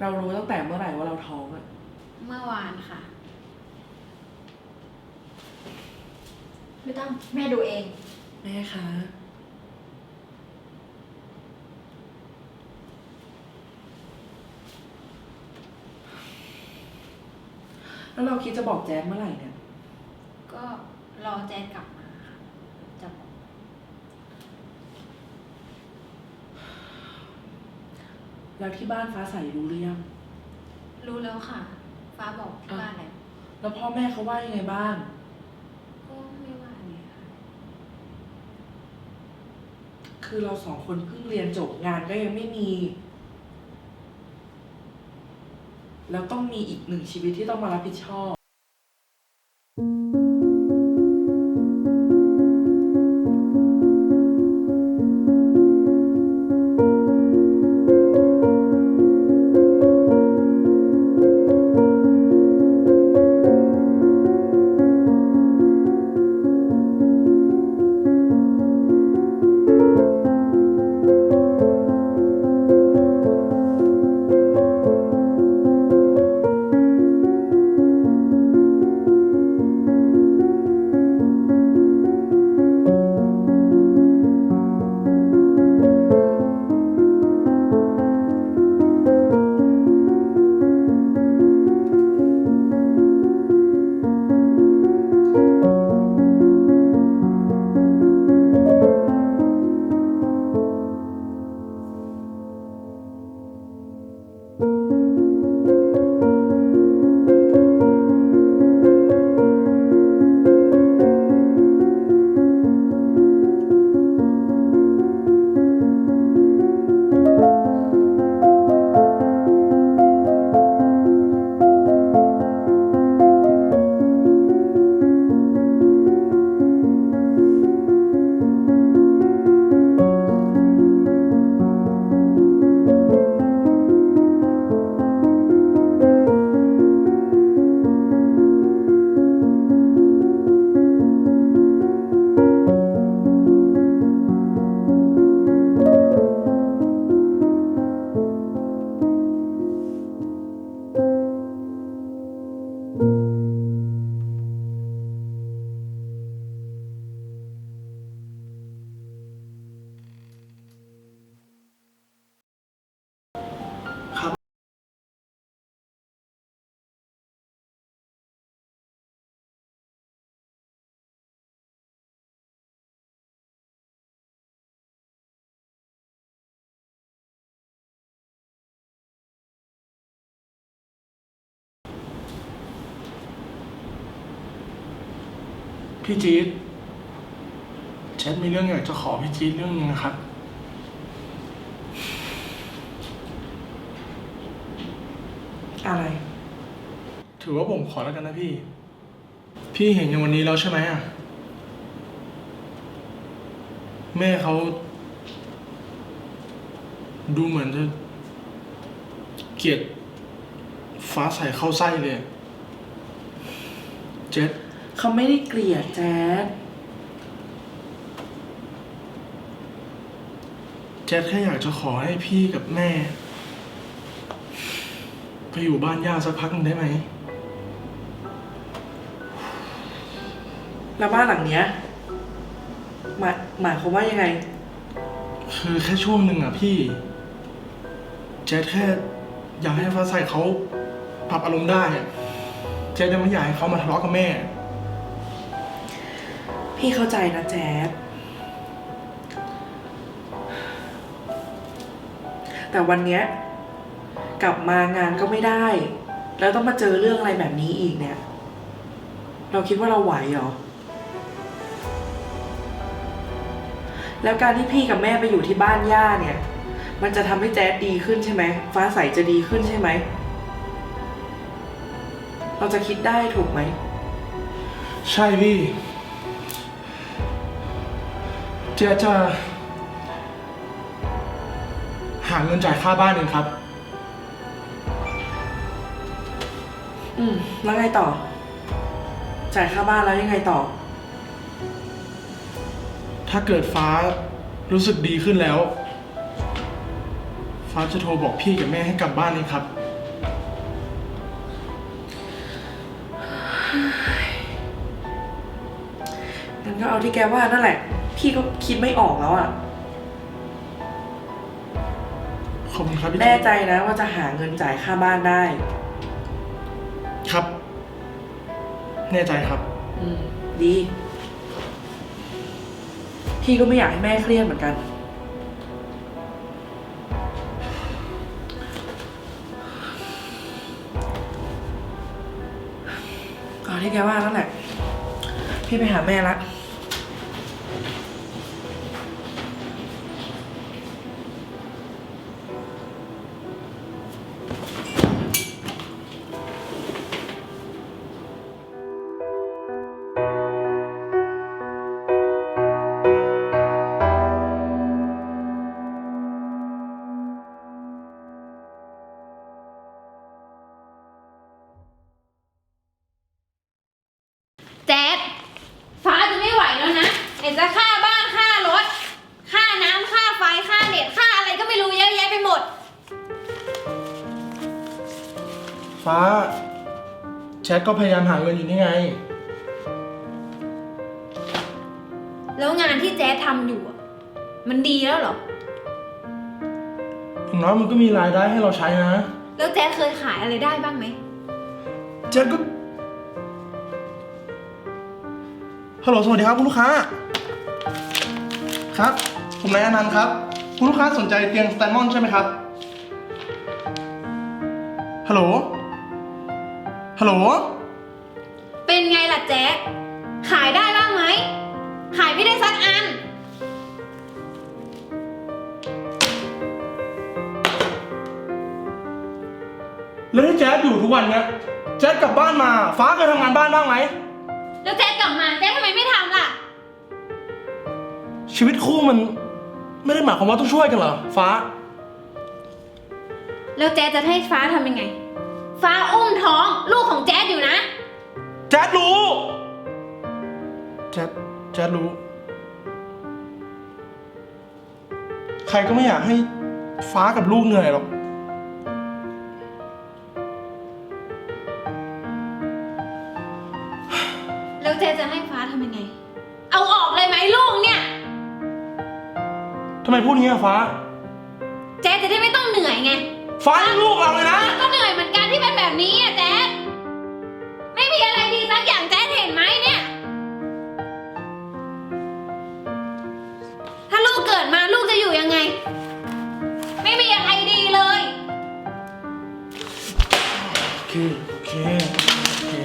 เรารู้ตั้งแต่เมื่อไหร่ว่าเราท้องอะเมื่อวานค่ะ ไม่ต้องแม่ดูเอง แม่คะ แล้วเราคิดจะบอกแจ๊ดเมื่อไหร่เนี่ย ก็รอแจนกลับมาค่ะจะบอก แล้วที่บ้านฟ้าใสรู้หรือยังรู้แล้วค่ะ ฟ้าบอกที่บ้านแล้วแล้วพ่อแม่เขาว่ายังไงบ้าง ก็ไม่ว่าไงค่ะคือเราสองคนเพิ่งเรียนจบงานก็ยังไม่มี แล้วต้องมีอีกหนึ่งชีวิตที่ต้องมารับผิดชอบครับ พี่จี๊ดแชทมีเรื่องอยากจะขอพี่จี๊ดเรื่องนึงนะครับ อะไร ถือว่าผมขอแล้วกันนะพี่ พี่เห็นอย่างวันนี้แล้วใช่ไหมอะ แม่เขา ดูเหมือนจะ เกลียดฟ้าใสเข้าไส้เลย เจ็ด เขาไม่ได้เกลียดแจ๊ดแจ็คแค่อยากจะขอให้พี่กับแม่ ไปอยู่บ้านย่าสักพักหนึงได้ไหม แล้วบ้านหลังเนี้ยหมายหมายความว่ายังไง คือแค่ช่วงหนึ่งอะพี่ แจ๊ดแค่อยากให้ฟ้าใสเขาปรับอารมณ์ได้อะแจ๊ดยังไม่อยากให้เขามาทะเลาะกับแม่ พี่เข้าใจนะแจ๊ดแต่วันเนี้ยกลับมางานก็ไม่ได้ แล้วต้องมาเจอเรื่องอะไรแบบนี้อีกเนี่ย เราคิดว่าเราไหวเหรอ แล้วการที่พี่กับแม่ไปอยู่ที่บ้านย่าเนี่ย มันจะทำให้แจ๊ดดีขึ้นใช่ไหม ฟ้าใสจะดีขึ้นใช่ไหม เราจะคิดได้ถูกไหม ใช่พี่ เจ๊จะหาเงินจ่ายค่าบ้านเองครับ อืม แล้วไงต่อ จ่ายค่าบ้านแล้วยังไงต่อ ถ้าเกิดฟ้ารู้สึกดีขึ้นแล้ว ฟ้าจะโทรบอกพี่กับแม่ให้กลับบ้านเลยครับ งั้นก็เอาที่แกว่านั่นแหละ พี่ก็คิดไม่ออกแล้วอะขอบคุณครับพี่แน่ใจนะว่าจะหาเงินจ่ายค่าบ้านได้ ครับ แน่ใจครับ อืม ดี พี่ก็ไม่อยากให้แม่เครียดเหมือนกัน เอาที่แกว่านั่นแหละ พี่ไปหาแม่ละ ฟ้า แชทก็พยายามหาเงินอยู่นี่ไง แล้วงานที่แจ๊ดทำอยู่อะมันดีแล้วเหรอ อย่างน้อยมันก็มีรายได้ให้เราใช้นะ แล้วแจ๊ดเคยขายอะไรได้บ้างไหม แชทก็ ฮัลโหล สวัสดีครับคุณลูกค้า ครับ ผมนายอนันต์ครับ คุณลูกค้าสนใจเตียงสแตนมอนใช่ไหมครับ ฮัลโหล ฮัลโหล เป็นไงล่ะแจ๊ดขายได้บ้างไหม ขายไม่ได้สักอัน แล้วที่แจ๊ดอยู่ทุกวันเนี้ยแจ๊ดกลับบ้านมา ฟ้าเคยทำงานบ้านบ้างไหม แล้วแจ๊ดกลับมาแจ๊ดทำไมไม่ทำล่ะ ชีวิตคู่มันไม่ได้หมายความว่าต้องช่วยกันเหรอ ฟ้า แล้วแจ๊ดจะให้ฟ้าทำยังไง ฟ้าอุ้มท้อง ลูกของแจ๊ดอยู่นะ แจ๊ดรู้ แจ๊ดแจ๊ดรู้ ใครก็ไม่อยากให้ฟ้ากับลูกเหนื่อยหรอก แล้วแจ๊ดจะให้ฟ้าทำยังไง เอาออกเลยไหมลูกเนี่ย ทำไมพูดอย่างนี้อะฟ้า แจ๊ดจะได้ไม่ต้องเหนื่อยไง ฟ้านี่ลูกเราเลยนะ ก็เห บบนี้อะแจ๊ดไม่มีอะไรดีสักอย่างแจ๊ดเห็นไหมเนี่ย ถ้าลูกเกิดมาลูกจะอยู่ยังไง ไม่มีอะไรดีเลย โอเค โอเค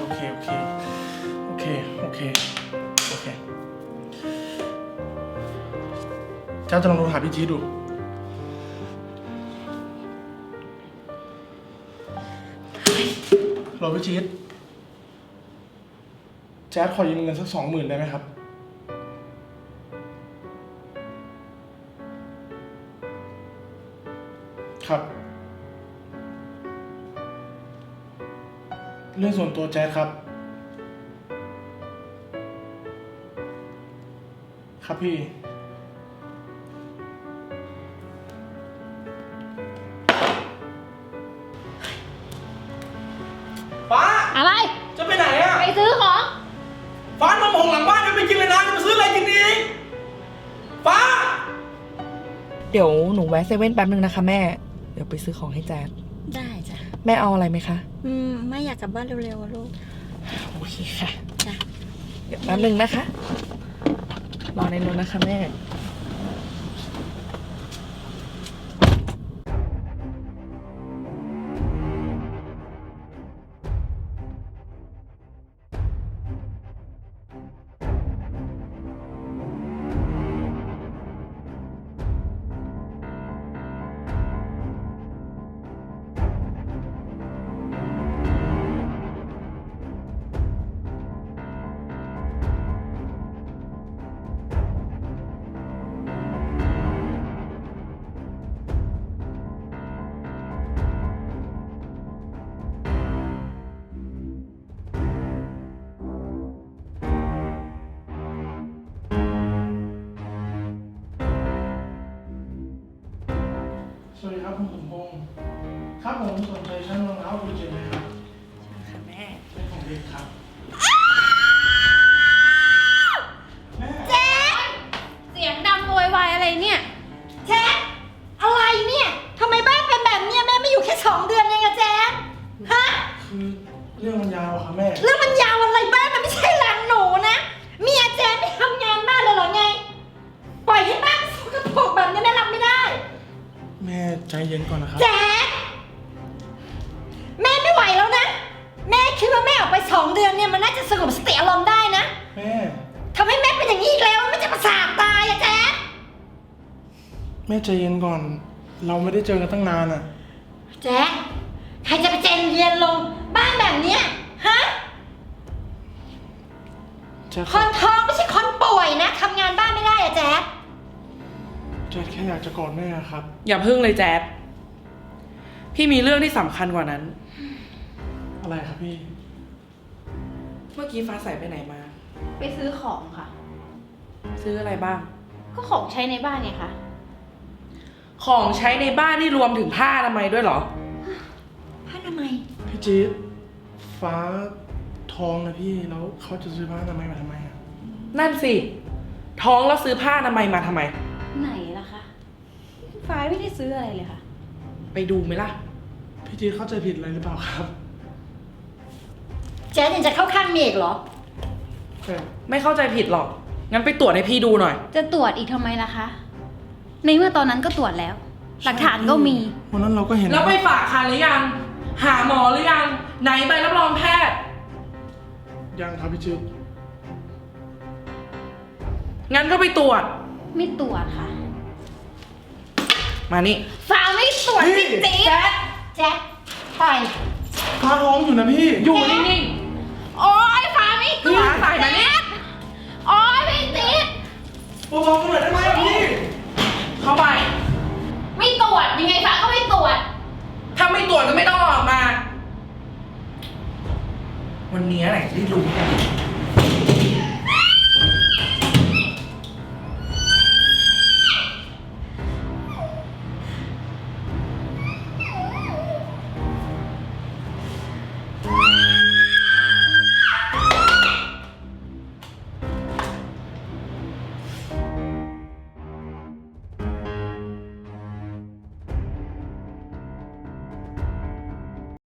โอเค โอเค โอเค โอเค โอเคเจ้าจะลองโทรหาพี่จีดดู เราพี่จีดแจ๊ดขอยืมเงินสักสองหมื่นได้ไหมครับ ครับ เรื่องส่วนตัวแจ๊ดครับ ครับพี่ เดี๋ยวหนูแวะเซเว่นแป๊บนึงนะคะแม่ เดี๋ยวไปซื้อของให้แจ๊ดได้จ้ะ แม่เอาอะไรไหมคะ อืมไม่อยากกลับบ้านเร็วๆอะลูก โอเคค่ะ จ้ะ เดี๋ยวแป๊บนึงนะคะ รอในรถนะคะแม่ สวัสดีครับคุณสมพงศ์ครับผมสนใจชั้นรองเท้าคุณเจนไหมครับค่ะแม่ เป็นของเด็กครับแเจ๊เสียงดังโยวอะไรเนี่ยเจ๊อะไรเนี่ยทำไมบ้านเป็นแบบเนี้ยแม่ไม่อยู่แค่สองเดือนเองอะเจ๊ฮะ คือเรื่องมันยาวครับแม่ เรื่องมันยาว ใจเย็นก่อนนะครับ แจ๊ดแม่ไม่ไหวแล้วนะ แม่คิดว่าแม่ออกไปสองเดือนเนี่ยมันน่าจะสงบสติอารมณ์ได้นะแม่ ทำให้แม่เป็นอย่างนี้อีกแล้วมันจะประสาทตายอะแจ๊ดแม่ใจเย็นก่อน เราไม่ได้เจอกันตั้งนานอะแจ๊ดใครจะไปเจนเย็นลงบ้านแบบเนี้ยฮะแจ๊ดคนท้องไม่ใช่คนป่วยนะทำงานบ้านไม่ได้อะแจ๊ด แจ๊ดแค่อยากจะกอดแม่ครับ อย่าพึ่งเลยแจ๊ดพี่มีเรื่องที่สำคัญกว่านั้น อะไรครับพี่ เมื่อกี้ฟ้าใสไปไหนมา ไปซื้อของค่ะ ซื้ออะไรบ้าง ก็ของใช้ในบ้านไงคะของใช้ในบ้านนี่รวมถึงผ้าอนามัยด้วยเหรอ ผ้าทำไมยพี่จี๊ดฟ้าทองนะพี่ แล้วเขาจะซื้อผ้าทำไมยมาทำไมอะนั่นสิ ท้องแล้วซื้อผ้าอนามัยมาทำไม ไหนล่ะคะ ฟ้าไม่ได้ซื้ออะไรเลยค่ะ ไปดูไหมล่ะ พี่จี๊ดเข้าใจผิดอะไรหรือเปล่าครับแจ๊ดยังจะเข้าข้างเมียอีกเหรอแต่ไม่เข้าใจผิดหรอก งั้นไปตรวจให้พี่ดูหน่อย จะตรวจอีกทำไมล่ะคะ ในเมื่อตอนนั้นก็ตรวจแล้ว หลักฐานก็มี วันนั้นเราก็เห็นแล้วไปฝากคันหรือยัง หาหมอหรือยัง ไหนใบรับรองแพทย์ ยังครับพี่จี๊ดงั้นก็ไปตรวจ ไม่ตรวจค่ะ มานี่ฟ้าไม่ตรวจจริงแจ๊ดแจ๊ดปล่อยฟ้าท้องอยู่นะพี่ อยู่นิ่งๆโอ๊ยฟ้าไม่ตรวจฟ้าใส่มานี่โอ๊ยไม่ติดเบาๆกันหน่อยได้ไหมอะพี่ๆเข้าไป ไม่ตรวจยังไงฟ้าก็ไม่ตรวจถ้าไม่ตรวจก็ไม่ต้องออกมา วันนี้แหละได้รู้กัน